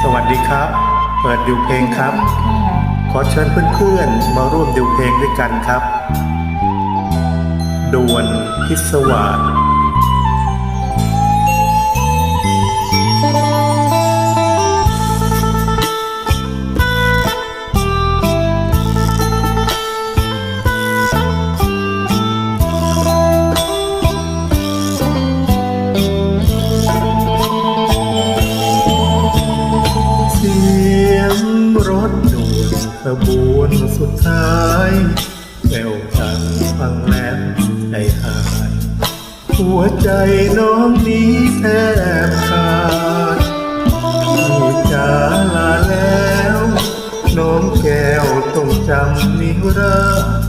สวัสดีครับ เปิดดิวเพลงครับ ขอเชิญเพื่อนๆ มาร่วมดิวเพลงด้วยกันครับดวนพิศวาส รถด่วนขบวนสุดท้ายแววพังฟังแล้วใจหาย หัวใจน้องนี้แทบขาดผู้จาลาแล้ว น้องแก้วต้องจำนิรันดร์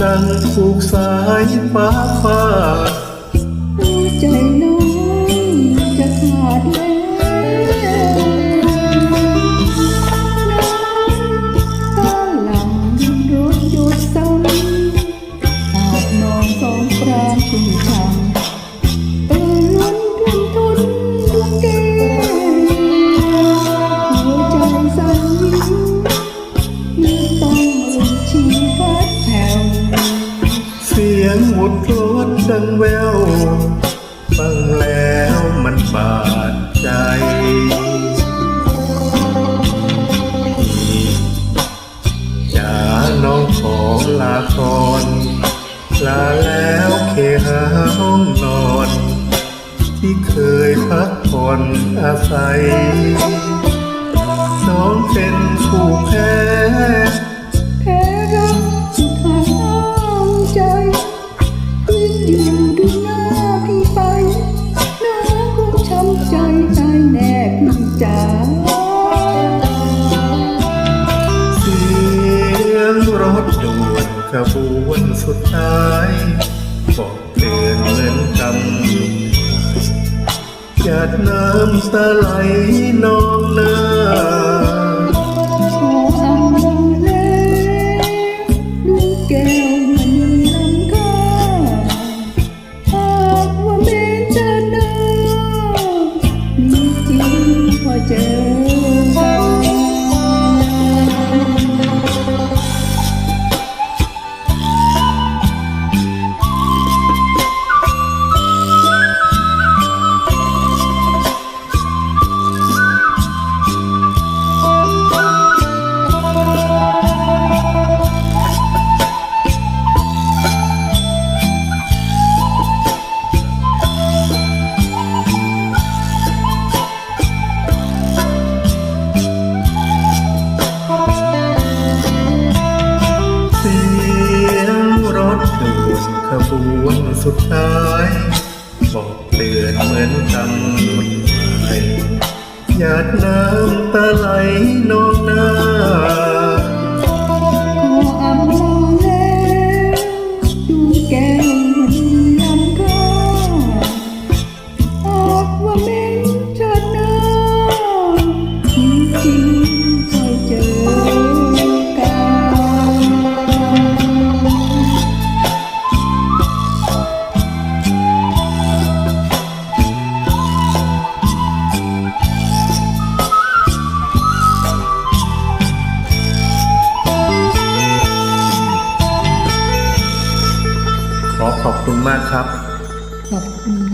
ดังผูกสายฟ้าฟาด อาบนอนสองปราณชุ่มฉ่ำตื่นล้นทุ่มทุนทุกแก้หัวใจสั่นยิ่งต้องรุนชีพัดแผ่วเสียงหมดรถดังแววฟังแล้วมันบาดใจ นอน ที่เคยพักผ่อนอาศัย น้องเป็นผู้แพ้แพ้รักสุดท้ายห้ามใจยืนอยู่ดูหน้าพี่ไป น้องคงช้ำใจตายแน่พี่จ๋าเสียงรถด่วนขบวนสุดท้าย หยาดน้ำตาไหลนองหน้า สุดท้ายบอกเตือนเหมือนคำหมดหมายหยาดน้ำตาไหลนองหน้าแก้มมันลำค่าออกว่าแม่ ขอบคุณมากครับ ขอบคุณ